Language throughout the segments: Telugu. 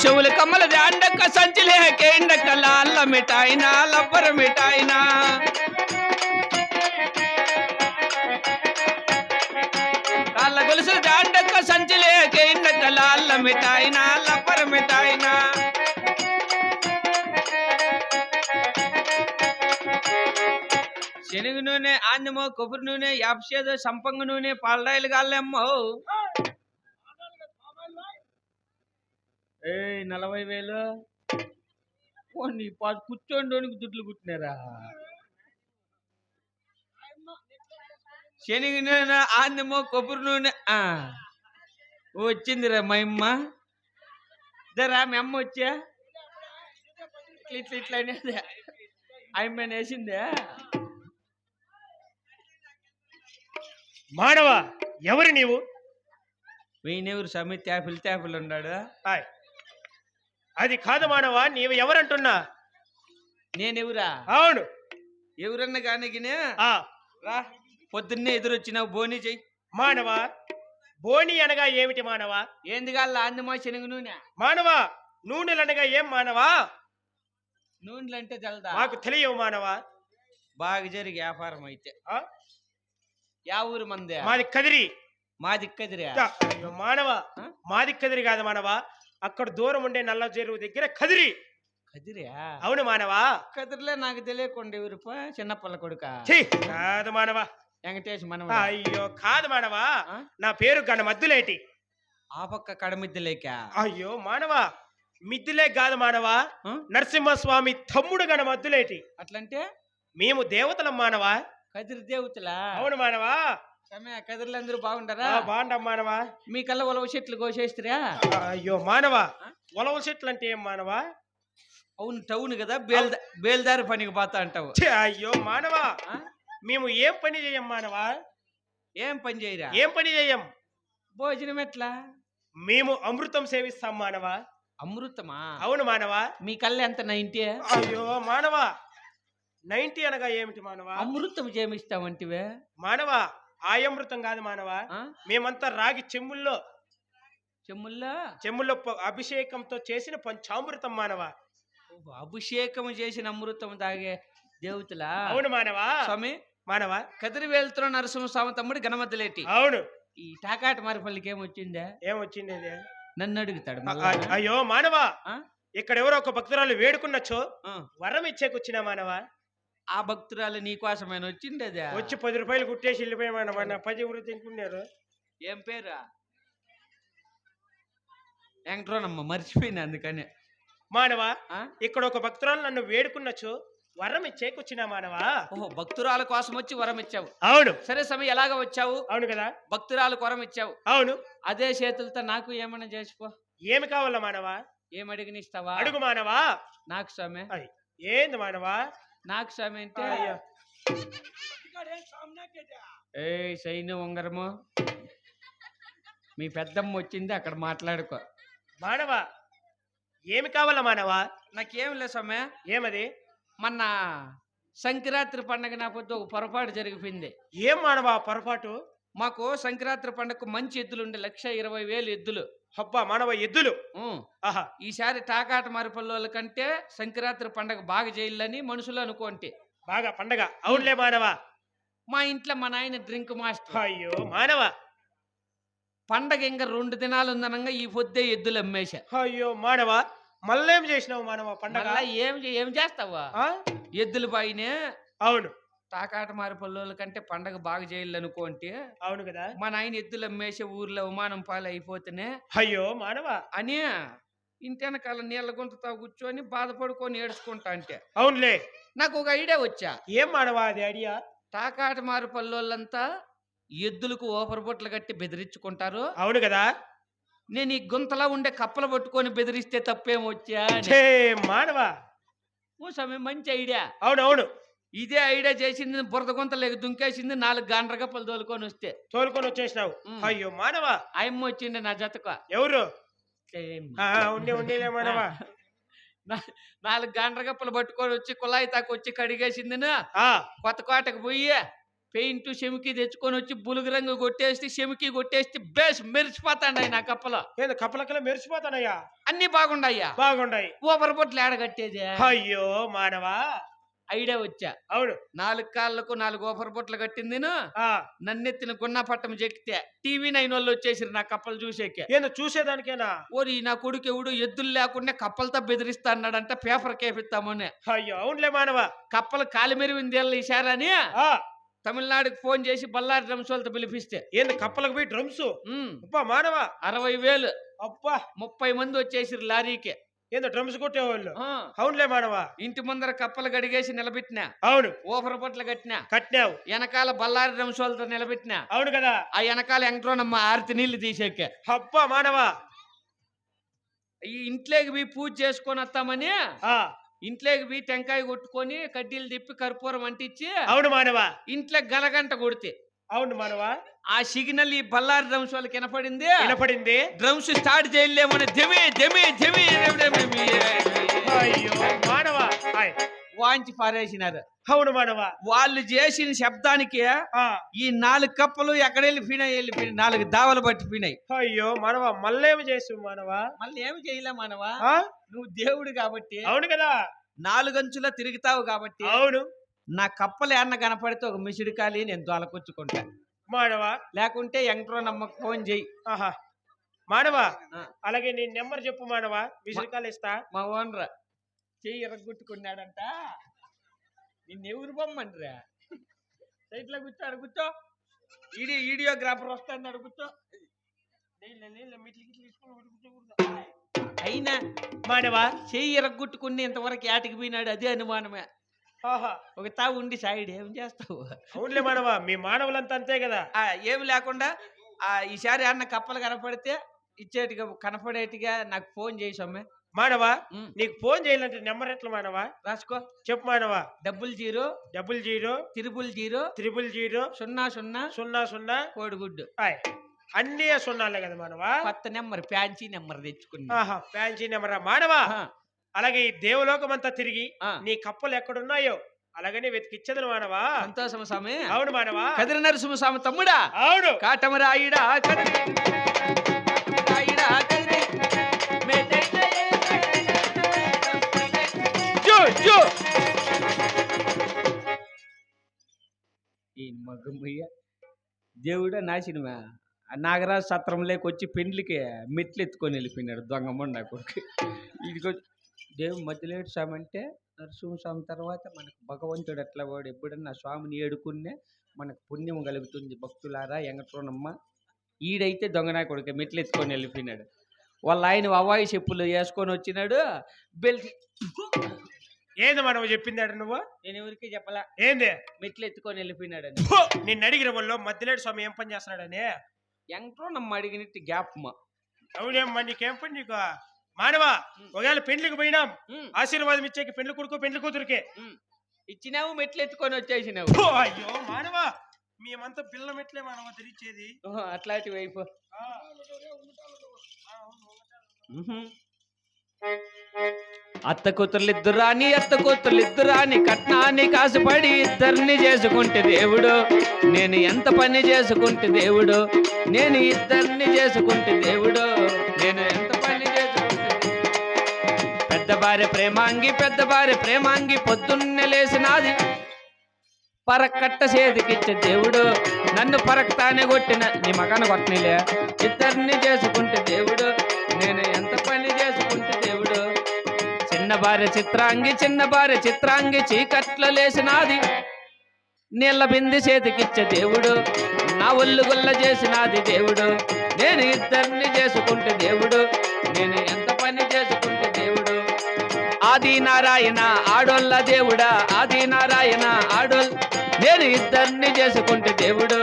చెవుల కమ్మల జాండక్క సంచిలే కేండక్క లాల్ల మిఠాయినా లబ్బర మిఠాయినా. కాళ్ళ గొలుసు జాండక్క సంచిలే కేండక్క లాల్ల మిఠాయినా లబ్బర శనగ నూనె ఆందమో కొబ్బరి నూనె యాప్సేదో సంపంగ నూనె పాలరాయిలు కాళ్ళేమ్మో ఏ నలభై వేలు పోనీ నీ పాటు కూర్చోండోనికి దుడ్లు కుట్టినారా శనగ నూనె ఆందమో కొబ్బరి నూనె ఆ. వచ్చిందిరా మా అమ్మ ఇద్దరా మీ అమ్మ వచ్చా ఇట్లా ఇట్లా ఇట్లా అనేది ఆమె వేసిందే మానవ ఎవరు నీవు? వీణెవరు సమి తేపులు తేపులు ఉన్నాడు హాయ్ అది కాదు మానవ నీవు ఎవరంటున్నా? నేనెవరా? అవును. ఎవరన్నా కానీ ఆ. రా పొద్దున్నే ఎదురొచ్చినావు బోని చెయ్యి మానవ బోని అనగా ఏమిటి మానవ? ఏంది కాళ్ళ అందమా శనగ నూనె? మానవ నూనెలనగా ఏం మానవ? నూనెలు అంటే తెలదా? మాకు తెలియవు మానవ. బాగా జరిగి వ్యాపారం అయితే. ఆ? యా ఊరు మందే మాది కదిరి మా దిక్కదిరా దా, అయ్యో మానవ? మాది కదిరి కాదు మానవ అక్కడ దూరం ఉండే నల్ల చెరువు దగ్గర కదిరి కదిరా అవును మానవ కదిరిలే నాకు తెలియకుండా ఎవరు పో చిన్నప్పల కొడుక కాదు మానవ వెంకటేష్ మనం అయ్యో కాదు మానవ? నా పేరు గణ మద్దులేటి ఆ పక్క కడమిద్ది లేక అయ్యో మానవ మిద్దులే కాదు మానవ? నరసింహస్వామి తమ్ముడు గణ మద్దులేటి అట్లంటే మేము దేవతలం మానవ కదిరి దేవతలా? అవును మానవ. సమయ కదిరిలు అందరూ బాగుంటారా బాండం మానవ. మీ కల్లా ఉలవ చెట్లు కోసేస్తారా అయ్యో మానవ? ఉలవ చెట్లు అంటే ఏం మానవ? అవును టౌన్ కదా బేల్దా బేల్దారి పనికి పోతా అంటావు. అయ్యో మానవ? మేము ఏం పని చేయం మానవ? ఏం పని చేయరా? ఏం పని చేయం? భోజనం ఎట్లా? మేము అమృతం సేవిస్తాం మానవ. అమృతమా? అవును మానవ. మీ కళ్ళ ఎంత నైంటీ? అయ్యో మానవ. నైన్టీ అనగా ఏమిటి మానవ? అమృతం చేమిస్తావంటివే మానవ ఆయమృతం కాదు మానవ? మేమంతా రాగి చెమ్ముల్లో చెమ్ముల్లా చెమ్ముల్లో అభిషేకంతో చేసిన పంచామృతం మానవ? అభిషేకం చేసిన అమృతం తాగే దేవతలా? అవును మానవ. స్వామి మానవ. కదిరి వెళ్తున్న నరసింహస్వామి తమ్ముడు గణమద్దలేటి అవును. ఈ టాకాట మారిపల్లికి ఏమొచ్చిందే? ఏమొచ్చింది? నన్ను అడుగుతాడు అయ్యో మానవ? ఇక్కడ ఎవరో ఒక భక్తురాలు వేడుకున్నచో ఆ, వరం ఇచ్చేకొచ్చినా మానవ? ఆ భక్తురాలు నీ కోసమైన వచ్చిండేదా? వచ్చి పది రూపాయలు కుట్టేసి వెళ్ళిపోయి మానవ నా పది ఎవరు తింటున్నారు? ఏం పేరా? వెంకట్రోనమ్మ మర్చిపోయింది అందుకని. మానవ ఆ? ఇక్కడ ఒక భక్తురాలు నన్ను వేడుకున్నచో వరం ఇచ్చేకొచ్చినా మానవ? ఓహో భక్తురాల కోసం వచ్చి వరం ఇచ్చావు. అవును. సరే సమయం ఎలాగ వచ్చావు? అవును కదా. భక్తురాలు వరం ఇచ్చావు. అవును. అదే చేతులతో నాకు ఏమైనా చేసిపో ఏమి కావాలా మానవ? ఏం అడిగినిస్తావా? అడుగు మానవా. నాకు స్వామి. ఏంది మానవా? నాకు స్వామి అంటే అయ్యో. ఏ సైన్య ఉంగరము. మీ పెద్దమ్మ వచ్చింది అక్కడ మాట్లాడుకో. మానవా? ఏమి కావాలా మానవా? నాకేం లేదు స్వామి. ఏమది? మొన్న సంక్రాంతి పండగ నా పొద్దు ఒక పొరపాటు జరిగిపోయింది. ఏం మానవా పొరపాటు? మాకు సంక్రాంతి పండగకు మంచి ఎద్దులు ఉండే లక్ష ఇరవై వేలు ఎద్దులు. హబ్బా మానవ ఎద్దులు. ఆహా. ఈసారి టాకాట మరిపల్లోల కంటే సంక్రాంతి పండగ బాగా చేయాలని మనుషులు అనుకోండి బాగా పండగ. అవునులే మానవా. మా ఇంట్లో మా నాయన డ్రింక్ మాస్టర్. అయ్యో మానవ. పండగ ఇంకా రెండు దినాలు ఉందనంగా ఈ పొద్దే ఎద్దులు అమ్మేశా. అయ్యో మానవ. మళ్ళేం చేసినావు మానవ పండగ? ఏం ఏం చేస్తావా? ఎద్దులు బాయినే అవును. తాకాట మారిపల్లోల కంటే పండగ బాగా చేయాలనుకోంటే అవును కదా. మా నాయన ఎద్దులు అమ్మేసే ఊర్లో అవమానం పాలు అయిపోతేనే అయ్యో మానవ? అని ఇంటి వెనకాల నీళ్ళ గుంతతో కూర్చొని బాధపడుకొని ఏడుచుకుంటా అంటే. అవునులే. నాకు ఒక ఐడియా వచ్చా. ఏం మానవ అది ఐడియా? తాకాట మారు పల్లెళ్ళంతా ఎద్దులకు ఓపర బొట్లు కట్టి బెదిరించుకుంటారు. అవును కదా. నేను ఈ గుంతలో ఉండే కప్పలు పట్టుకొని బెదిరిస్తే తప్పేం వచ్చా అని. ఛే మానవ? ఓ సమయం మంచి ఐడియా. అవును అవును ఇదే ఐడియా చేసింది బురద గుంతలేక దుంకేసింది నాలుగు గండ్ర కప్పలు తోలుకొని వస్తే. తోలుకొని వచ్చేసినావు. అయ్యో మానవ? ఆయమ్మ వచ్చింది నా జతకు. ఎవరు? ఉండే ఉండేలే మానవ? నాలుగు పట్టుకొని వచ్చి కుళాయి తాకు వచ్చి కడిగేసింది ఆ. కొత్త కోటకు పోయి పెయింట్ చెమికి తెచ్చుకొని వచ్చి బులుగు రంగు కొట్టేసి చెమికి కొట్టేసి బేస్ మెరిచిపోతాండాయి నా కప్పలో. ఏంది కప్పలకల్లా మెరిసిపోతానయ్యా అన్ని బాగుండాయ్యా. బాగుండాయి. ఊపర్ బొట్లు ఏడగట్టేది అయ్యో మానవా? ఐడియా వచ్చా. అవును. నాలుగు కాళ్ళకు నాలుగు ఊపర్ బొట్లు కట్టింది ఆ. నన్నెత్తిన గున్నా పట్టం చెక్కితే టీవీ నైన్ వాళ్ళు వచ్చేసారు నా కప్పలు చూసేకే. ఏందో చూసేదానికేనా? ఓరి నా కొడుకు ఎవడు ఎద్దులు లేకుండా కప్పలతో బెదిరిస్తా అన్నాడంట పేపర్ కేపిస్తామని అయ్యో అవునులే మానవా. కప్పలు కాలిమెరివింది ఈసారని ఆ. తమిళనాడుకి ఫోన్ చేసి బళ్ళారి డ్రమ్సోళ్ళతో పిలిపిస్తే. ఏంది కప్పలకు పోయి డ్రమ్స్? మానవా. అరవై వేలు. అబ్బా. ముప్పై మంది వచ్చేసిరు లారీకి. ఏందో డ్రమ్స్ కొట్టేవాళ్ళు. అవునులే మానవా ఇంటి ముందర కప్పలు గడిగేసి నిలబెట్టినా. అవును. ఓఫర్ బొట్లు కట్టినా. కట్టినావు. వెనకాల బళ్ళారి డ్రమ్సోళ్ళతో నిలబెట్టినా. అవును కదా. ఆ వెనకాల ఎంట్రోనమ్మ ఆరతి నీళ్ళు తీసేకే. అబ్బా మానవా ఈ ఇంట్లోకి పోయి పూజ చేసుకొని వస్తామని ఆ. ఇంట్లోకి పోయి టెంకాయ కొట్టుకొని కడ్డీలు తిప్పి కర్పూరం అంటించి అవును మానవా ఇంట్లో గలగంట కొడితే. అవును మానవా ఆ సిగ్నల్ ఈ బల్లారి డ్రమ్స్ వాళ్ళకి వినపడింది వినపడింది డ్రమ్స్ స్టార్ట్ చేయలేమని దెమి దెమి దెమి అయ్యో మానవా. వాంచి పారేసినారు అవును మానవా వాళ్ళు చేసిన శబ్దానికి ఈ నాలుగు కప్పలు ఎక్కడెళ్ళి పోయినాయి వెళ్ళిపోయినాయి నాలుగు దావలు పట్టిపోయినాయి అయ్యో మానవా మళ్ళేమి చేసు మానవా మళ్ళీ ఏమి చేయలే మనవా? నువ్వు దేవుడు కాబట్టి అవును కదా నాలుగంచులో తిరుగుతావు కాబట్టి అవును నా కప్పలు ఏమన్న కనపడితే ఒక మిసిడి కాలి నేను దొలకొచ్చుకుంటా మానవా లేకుంటే ఎంట్రో నమ్మకు ఫోన్ చెయ్యి. ఆహా. మానవా ఆ. అలాగే నీ నెంబర్ చెప్పు మానవా విసిరికాలు ఇస్తా. మా ఓనర్. చెయ్యి ఎరగొట్టుకున్నాడంట. నిన్ను ఎవరు బొమ్మంటారా సైట్లో కూర్చో కూర్చో. ఈడి తీసుకొని ఒకటి కూర్చోకూడదు. అయినా మానవా చెయ్యి ఎరగొట్టుకుని ఇంతవరకు ఏటికి పోయినాడు? అదే అనుమానమే. ఒక తావు ఉండి సాయిడ్ ఏం చేస్తావు? అవునులే మానవా మీ మానవులంతా అంతే కదా. ఆ, ఏమి లేకుండా ఆ, ఈసారి అన్న కప్పలు కనపడితే ఇచ్చేటిగా కనపడేటిగా నాకు ఫోన్ చేసి అమ్మే మానవా నీకు ఫోన్ చేయాలంటే నెంబర్ ఎట్లా మానవా? రాసుకో. చెప్పు మానవా. Double zero. Double zero. Triple zero. Triple zero. సున్నా సున్నా. సున్నా సున్నా. కోడిగుడ్డు. అన్నీ సున్నాలే కదా మానవా. కొత్త నెంబర్ ఫ్యాన్సీ నెంబర్ తెచ్చుకున్నా. ఫ్యాన్సీ నెంబరా? మానవా. అలాగే ఈ దేవలోకం అంతా తిరిగి నీ కప్పలు ఎక్కడున్నాయో అలాగనే వెతికిచ్చదు మానవా? సంతోషం స్వామి. అవును మానవా? కదిరి నరసింహ స్వామి తమ్ముడా. అవును. కాటమరాయుడా కదిరి. రాయుడా కదిరి. జో జో. ఈ మగమయ్య దేవుడా నాశనమా? ఆ నాగరాజు సత్రంలోకి వచ్చి పెండ్లికి మెట్లు ఎత్తుకొని వెళ్ళిపోయినాడు దొంగ మొండ కొడుకు. ఇదిగో దేవుడు మధ్యలేడు స్వామి అంటే నరసింహ స్వామి తర్వాత మనకు భగవంతుడు ఎట్లా వాడు? ఎప్పుడన్నా స్వామిని ఏడుకునే మనకు పుణ్యం కలుగుతుంది. భక్తులారా ఎంగట్రోనమ్మ ఈడైతే దొంగనా కొడుకు మెట్లు ఎత్తుకొని వెళ్ళిపోయినాడు. వాళ్ళ ఆయన అవాయి చెప్పులు వేసుకొని వచ్చినాడు. బెల్ట్ ఏంది మానవ చెప్పింది ఆడ నువ్వు? నేను ఎవరికి చెప్పలా. ఏంది? మెట్లు ఎత్తుకొని వెళ్ళిపోయినాడని ఫు! నిన్ను అడిగిన వాళ్ళు మధ్యలేడు స్వామి ఏం పని చేస్తున్నాడని? ఎంగట్రోనమ్మ అడిగినట్టు గ్యాప్ మా. అవునేమ్మా నీకేం పని నీకు? మానవా ఒకవేళ పెండ్లికి పోయినాం ఆశీర్వాదం ఇచ్చేకి పెండ్లి కొడుకు పెండ్లి కూతురికే. ఇచ్చినావు మెట్లు ఎత్తుకొని వచ్చేసినావు! అయ్యో మానవా మేమంతా పిల్ల మెట్లే మానవ తెరిచేది అట్లాంటి వైపు. అత్త కూతుర్లిద్దరు రాని అత్త కూతుర్లిద్దరు రాని కట్నాన్ని కాసుపడి ఇద్దరిని చేసుకుంటే దేవుడు నేను ఎంత పని చేసుకుంటే దేవుడు నేను ఇద్దరిని చేసుకుంటే దేవుడు నేను ఎంత. పెద్ద భార్య ప్రేమాంగి పెద్ద భార్య ప్రేమాంగి పొద్దున్నే లేచినాది పరకట్ట చేతికిచ్చే దేవుడు నన్ను పరకతానే కొట్టిన నీ మగాను కొట్టనిలే. ఇద్దరిని చేసుకుంటే దేవుడు నేను ఎంత పని చేసుకుంటే దేవుడు. చిన్న భార్య చిత్రాంగి చిన్న భార్య చిత్రాంగి చీకట్లో లేచినాది నీళ్ళ బింది చేతికిచ్చే దేవుడు నా ఒళ్ళు గుల్ల చేసినాది దేవుడు. నేను ఇద్దరిని చేసుకుంటే దేవుడు నేను ఎంత పని చేసుకుంటే ఆది నారాయణ ఆడోళ్ళ దేవుడా ఆది నారాయణ ఆడోల్ నేను ఇద్దరిని చేసుకుంటే దేవుడు.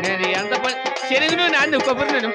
నేను ఎంత పని చెరుగును నాన్ను కొబ్బరి నేను.